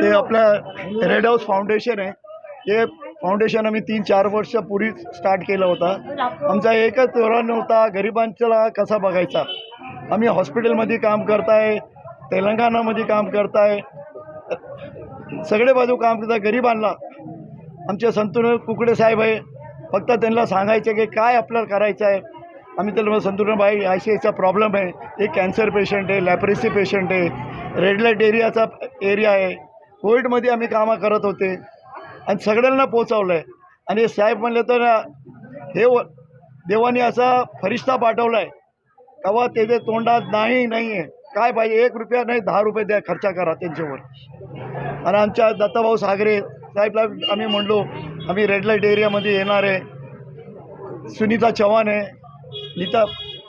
ते आपलं red house foundation आहे. हे फाउंडेशन आम्ही तीन चार वर्षापूर्वी स्टार्ट केलं होता. आमचा एकच धोरण होता गरिबांच्याला कसा बघायचा? आम्ही हॉस्पिटलमध्ये काम करताय तेलंगणामध्ये काम करताय सगळे बाजू काम करता गरिबांना. आमचे संतुन कुकडे साहेब आहे फक्त त्यांना सांगायचं की काय आपल्याला करायचं आहे आम्ही त्याला संतुलन बाई सी आयचा प्रॉब्लेम आहे. एक कॅन्सर पेशंट आहे लॅपरेसी पेशंट आहे. रेडलाईट एरियाचा एरिया आहे. कोविडमध्ये आम्ही कामं करत होते. आणि सगळ्यांना पोचवलं आहे आणि साहेब म्हणले तर हे देवाने असा फरिश्ता पाठवला आहे तेव्हा त्याच्या तोंडात नाही नाही आहे काय पाहिजे? एक रुपया नाही दहा रुपये द्या खर्चा करा त्यांच्यावर. आणि आमच्या दत्ताभाऊ सागरे साहेबला आम्ही म्हणलो आम्ही रेडलाईट एरियामध्ये येणार आहे. सुनीता चव्हाण आहे. नीता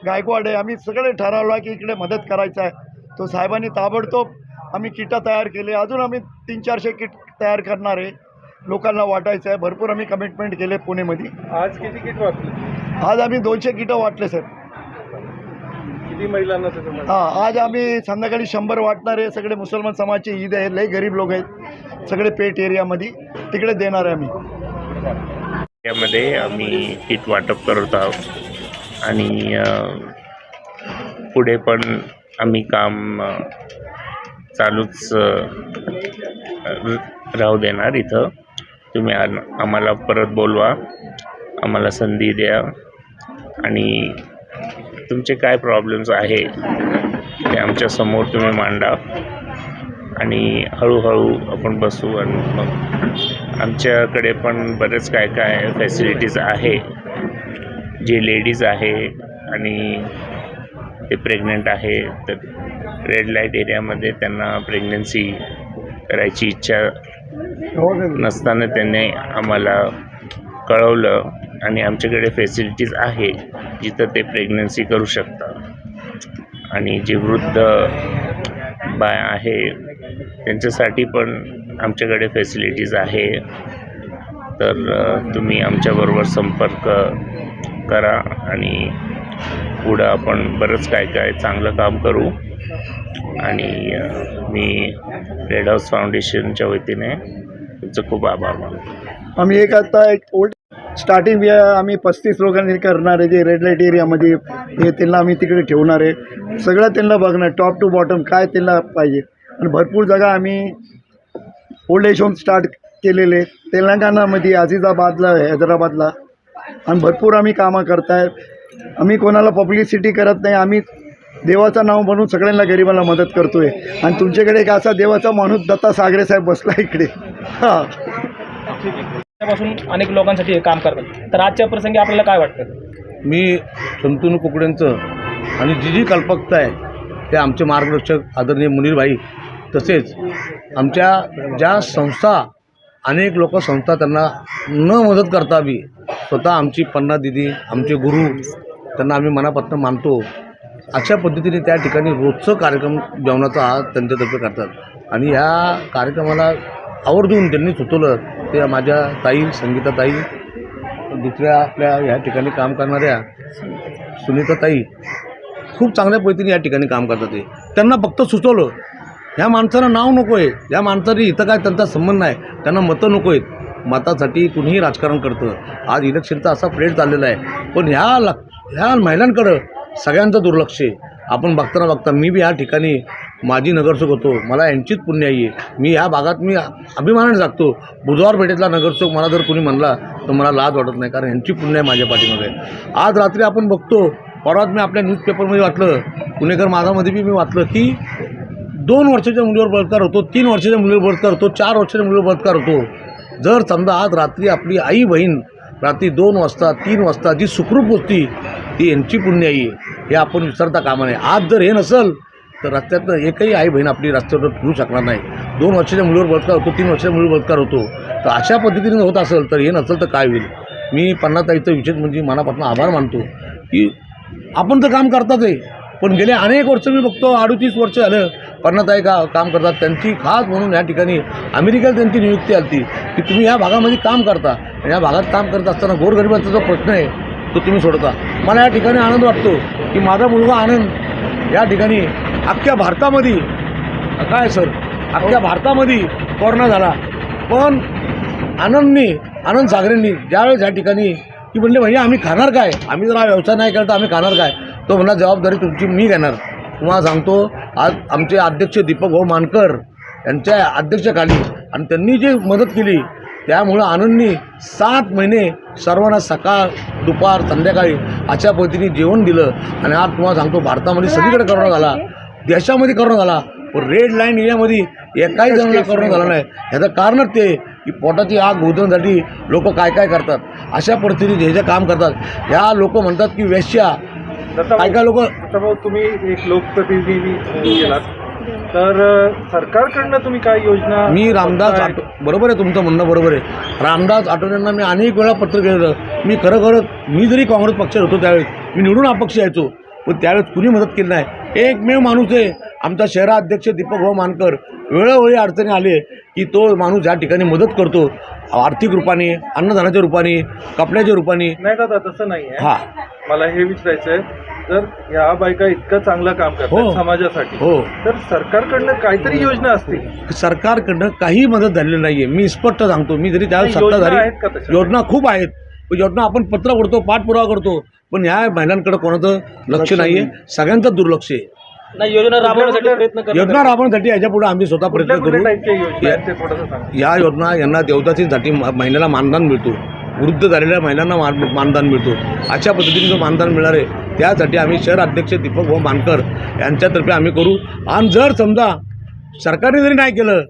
गायकवाड आहे आम्ही सगळे ठरवलं की इकडे मदत करायचं आहे. तो साहेबांनी ताबडतोब आम्ही किटा तयार केले. अजून आम्ही तीन चारशे किट तयार करणार आहे. लोकांना वाटायचं आहे. भरपूर आम्ही कमिटमेंट केले पुणेमध्ये. आज किती किट वाटले? आज आम्ही दोनशे किटं वाटले सर. किती महिलांना? हां आज आम्ही संध्याकाळी शंभर वाटणार आहे. सगळे मुसलमान समाजचे ईद आहे लई गरीब लोक आहेत. सगळे पेट एरियामध्ये तिकडे देणार आहे आम्ही. यामध्ये आम्ही किट वाटप करत आहोत. आणि पुढे पण आम्ही काम चालूच राहू देणार इथं. तुम्ही आम्हाला परत बोलवा आम्हाला संधी द्या. आणि तुमचे काय प्रॉब्लेम्स आहे ते आमच्यासमोर तुम्ही मांडा. आणि हळूहळू आपण बसू आणि मग आमच्याकडे पण बरेच काय काय फॅसिलिटीज आहे. जे लेडीज आहे आणि ते प्रेग्नंट आहे तर रेड लाइट एरियामध्ये त्यांना प्रेग्नन्सी करायची इच्छा नसताना त्यांनी आम्हाला कळवलं आणि आमच्याकडे फॅसिलिटीज आहे जिथं ते प्रेग्नन्सी करू शकतात. आणि जे वृद्ध बाय आहे त्यांच्यासाठी पण आमच्याकडे फॅसिलिटीज आहे. तर तुम्ही आमच्याबरोबर संपर्क करा आणि पुढं आपण बरंच काय काय चांगलं काम करू. आणि मी रेड हाऊस फाउंडेशनच्या वतीने तुमचं खूप आभार मानतो. आम्ही एक आता एक ओल्ड स्टार्टिंग आम्ही पस्तीस लोकांनी करणार आहे जे रेड लाइट एरियामध्ये हे त्यांना आम्ही तिकडे ठेवणार आहे. सगळं त्यांना बघणार टॉप टू बॉटम काय त्यांना पाहिजे. आणि भरपूर जागा आम्ही ओल्ड एज होम स्टार्ट केलेले. तेलंगणामध्ये आझिजाबादला हैदराबादला आणि भरपूर आम्ही कामं करताय. आम्ही कोणाला पब्लिसिटी करत नाही आम्ही देवाचं नाव म्हणून सगळ्यांना गरिबांना मदत करतोय. आणि तुमच्याकडे एक असा देवाचा माणूस दत्ता सागरे साहेब बसला इकडे. हां. पासून अनेक लोकांसाठी हे काम करतात. तर आजच्या प्रसंगी आपल्याला काय वाटतं? मी संतून कुकड्यांचं आणि जी जी कल्पकता आहे ते आमचे मार्गदर्शक आदरणीय मुनीरभाई तसेच आमच्या ज्या संस्था अनेक लोक संस्था त्यांना न मदत करता बी स्वतः आमची पन्ना दिदी आमचे गुरु त्यांना आम्ही मनापासून मानतो. अशा पद्धतीने त्या ठिकाणी रोजचं कार्यक्रम जेवणाचा हा त्यांच्यातर्फे करतात. आणि ह्या कार्यक्रमाला आवर्जून त्यांनी सुचवलं ते माझ्या ताई संगीताताई दुसऱ्या आपल्या ह्या ठिकाणी काम करणाऱ्या सुनीताताई खूप चांगल्या पद्धतीने या ठिकाणी काम करतात ते. त्यांना फक्त सुचवलं ह्या माणसानं नाव नको आहे या माणसाने इथं काय त्यांचा संबंध नाही त्यांना मतं नको आहेत मतासाठी कुणीही राजकारण करतं. आज इलेक्शनचा असा प्रेड चाललेला आहे. पण ह्या ल ह्या महिलांकडं सगळ्यांचं दुर्लक्ष आहे. आपण बघताना बघता मी बी ह्या ठिकाणी माजी नगरसेवक होतो. मला यांचीच पुण्याई आहे. मी ह्या भागात मी अभिमानाने जागतो बुधवार पेठेतला नगरसेवक मला जर कोणी म्हणला तर मला लाज वाटत नाही कारण यांची पुण्य आहे माझ्या पाठीमध्ये आज रात्री आपण बघतो परवाच मी आपल्या न्यूजपेपरमध्ये वाचलं पुणेकर माझामध्ये बी मी वाचलं की दोन वर्षाच्या मुलीवर बलात्कार होतो तीन वर्षाच्या मुलीवर बलात्कार होतो चार वर्षाच्या मुलीवर बलात्कार होतो. जर समजा आज रात्री आपली आई बहीण रात्री दोन वाजता तीन वाजता जी सुखरूप होती ती यांची पुण्याई आहे हे आपण विसरता कामा नये. आज जर हे नसेल तर रस्त्यातनं एकही आई बहीण आपली रस्त्यावर फिरू शकणार नाही. दोन वर्षाच्या मुलीवर बलात्कार होतो तीन वर्षाच्या मुलीवर बलात्कार होतो. तर अशा पद्धतीने होत असेल तर हे नसेल तर काय होईल? मी पन्नाताईचं विशेष म्हणजे मनापासून आभार मानतो की आपण तर काम करतात आहे. पण गेले अनेक वर्ष मी बघतो अडतीस वर्ष झालं पन्नाताई का काम करतात त्यांची खास म्हणून या ठिकाणी अमेरिकेला त्यांची नियुक्ती आली की तुम्ही या भागामध्ये काम करता. या भागात काम करत असताना गोरगरिबांचा जो प्रश्न आहे तो तुम्ही सोडता. मला या ठिकाणी आनंद वाटतो की माझा मुलगा आनंद या ठिकाणी अख्ख्या भारतामध्ये काय सर? अख्ख्या भारतामध्ये कोरोना झाला. पण आनंदनी आनंद सागरेंनी ज्यावेळेस या ठिकाणी की म्हणले भैया आम्ही खाणार काय? आम्ही जर हा व्यवसाय नाही केला तर आम्ही खाणार काय? तो म्हणला जबाबदारी तुमची मी घेणार. तुम्हाला सांगतो आज आमचे अध्यक्ष दीपक भाऊ मानकर यांच्या अध्यक्षाखाली आणि त्यांनी जी मदत केली त्यामुळं आनंदनी सात महिने सर्वांना सकाळ दुपार संध्याकाळी अशा पद्धतीने जेवण दिलं आणि आज तुम्हाला सांगतो भारतामध्ये सगळीकडे करोना झाला देशामध्ये करोना झाला पण रेड लाईन एरियामध्ये एकाही जणांना करोना झाला नाही. ह्याचं कारणच ते की पोटाची आग भोजनासाठी लोक काय काय करतात अशा परिस्थितीत हे जे काम करतात. ह्या लोक म्हणतात की वेश्या लोक. दत्ताभाऊ तुम्ही एक लोकप्रतिनिधी गेलात. तर सरकारकडनं तुम्ही काय योजना मी रामदास? आठव बरोबर आहे तुमचं म्हणणं बरोबर आहे. रामदास आठवलेंना मी अनेक वेळा पत्र केलं मी खरं खरं मी जरी काँग्रेस पक्षात होतो त्यावेळेस मी निवडून अपक्ष यायचो. पण त्यावेळेस कुणी मदत केली नाही. एकमेव माणूस आहे. आमचा शहराध्यक्ष दीपक भाऊ मानकर वेळोवेळी अडचणी आले की तो माणूस ज्या ठिकाणी मदत करतो. आर्थिक रूपाने अन्नदानाच्या रूपाने कपड्याच्या रूपाने. नाही दादा तसं नाही आहे. हा. मला हे विचारायचं आहे जर ह्या बायका इतकं चांगलं काम हो. करतात समाजासाठी हो. तर सरकारकडनं काहीतरी योजना असतील. सरकारकडनं काही मदत झालेली नाही आहे मी स्पष्ट सांगतो मी जरी योजना सत्ताधारी? योजना खूप आहेत. योजना आपण पत्र करतो पाठपुरावा करतो. पण ह्या महिलांकडे कोणाचं लक्ष नाही. आहे सगळ्यांचं दुर्लक्ष आहे. नाही योजना राबवण्यासाठी प्रयत्न करत योजना राबवण्यासाठी याच्यापुढे आम्ही स्वतः प्रयत्न करू. या- योजना यांना देवदासीसाठी म- महिन्याला मानधन मिळतो. वृद्ध झालेल्या महिलांना मान मानधन मिळतो. अशा पद्धतीने जो मानधन मिळणार आहे त्यासाठी आम्ही शहर अध्यक्ष दीपक भाऊ मानकर यांच्यातर्फे आम्ही करू. आणि जर समजा सरकारने जरी नाही केलं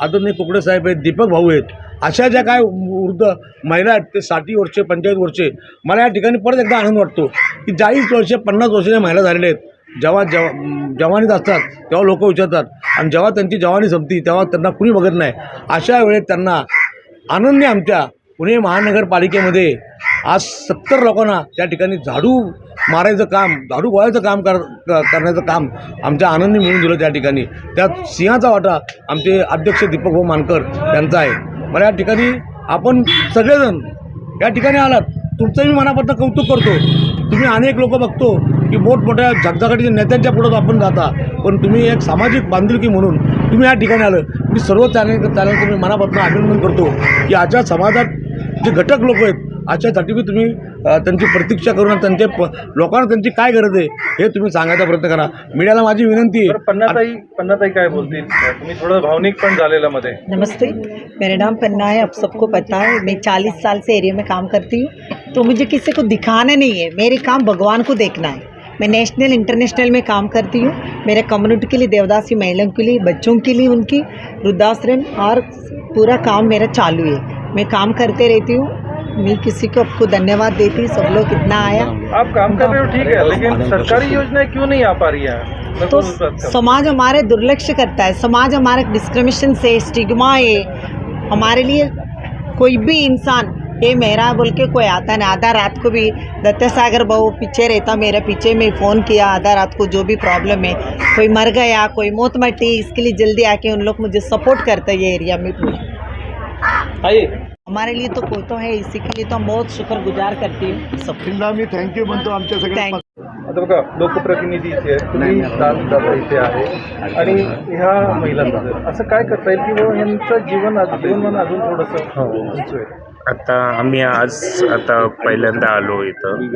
आदरणीय कुकडे साहेब आहेत दीपक भाऊ आहेत अशा ज्या काय वृद्ध महिला आहेत ते साठी वर्षे पंचेचाळीस वर्षे मला या ठिकाणी परत एकदा आनंद वाटतो की चाळीस वर्षे पन्नास वर्षाच्या महिला झालेल्या आहेत. जेव्हा जेव्हा जवानीत असतात तेव्हा लोक विचारतात. आणि जेव्हा त्यांची जवानी संपती तेव्हा त्यांना कुणी बघत नाही. अशा वेळेत त्यांना आनंदी आमच्या पुणे महानगरपालिकेमध्ये आज सत्तर लोकांना त्या ठिकाणी झाडू मारायचं काम झाडू गोळायचं काम कर करण्याचं काम आमच्या आनंदी मिळून दिलं त्या ठिकाणी. त्यात सिंहाचा वाटा आमचे अध्यक्ष दीपक भाऊ मानकर यांचा आहे. मला या ठिकाणी आपण सगळेजण या ठिकाणी आलात. तुमचंही मनापासून कौतुक करतो. तुम्ही अनेक लोक बघतो की मोठमोठ्या झगझगाटीच्या नेत्यांच्या पुढं आपण जाता. पण तुम्ही एक सामाजिक बांधिलकी म्हणून तुम्ही या ठिकाणी आलं. मी सर्व चॅनल चॅनलचं मी मनापासून अभिनंदन करतो की आजच्या समाजात जे घटक लोक आहेत आजच्यासाठी बी तुम्ही त्यांची प्रतीक्षा करून त्यांचे प लोकांना त्यांची काय गरज आहे हे तुम्ही सांगायचा प्रयत्न करा. मीडियाला माझी विनंती आहे. पन्नाताई पन्नाताई काय बोलतील? तुम्ही थोडं भावनिक पण झालेलं मध्ये. नमस्ते. मेरा नाम पन्ना है आप सबको पता है. मैं 40 साल से एरिया में काम करती हूँ। तो मुझे किसी को दिखाना नहीं है। मेरे काम भगवान को देखना है। मैं नेशनल इंटरनेशनल में काम करती हूँ। मेरे कम्युनिटी के लिए देवदासी महिलाओं के लिए बच्चों के लिए उनकी वृद्धाश्रम और पूरा काम मेरा चालू है। मैं काम करते रहती हूँ। मैं किसी को आपको धन्यवाद देती सब लोग इतना आया। आप काम कर रहे हो ठीक है लेकिन सरकारी योजनाएँ क्यों नहीं आ पा रही है? तो समाज हमारे दुर्लक्ष्य करता है समाज हमारे डिस्क्रिमिनेशन से स्टिग्मा है। हमारे लिए कोई भी इंसान ये मेरा बोल के कोई आता नहीं। आधा रात को भी दत्त सागर बहू पीछे रहता मेरे पीछे में फ़ोन किया आधा रात को जो भी प्रॉब्लम है कोई मर गया कोई मौत मटी इसके लिए जल्दी आके उन लोग मुझे सपोर्ट करते ये एरिया में पूरा। हमारे लिए तो कोई तो है इसी के लिए तो हम बहुत शुक्रगुजार करती हूँ। सब त्यांना मी थँक्यू म्हणतो आमच्या सगळ्या आता बघा लोकप्रतिनिधी इथे आहेत तुम्ही दानदाता इथे आहे आणि ह्या महिलांबद्दल असं काय करता येईल? की बाबा यांचं जीवन जीवनमान अजून थोडंसं उंच आहे. आता आम्ही आज आता पहिल्यांदा आलो इथं.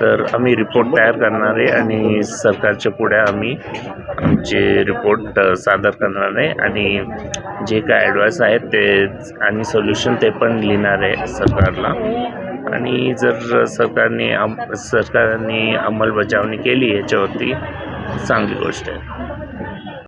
तर आम्ही रिपोर्ट तयार करणार आहे आणि सरकारच्या पुढे आम्ही आमचे रिपोर्ट सादर करणार आहे. आणि जे काय ॲडवाईस आहेत ते आणि सोल्युशन ते पण लिहिणार आहे सरकारला. आणि जर सरकारने अम सरकारने अंमलबजावणी केली याच्यावरती चांगली गोष्ट आहे.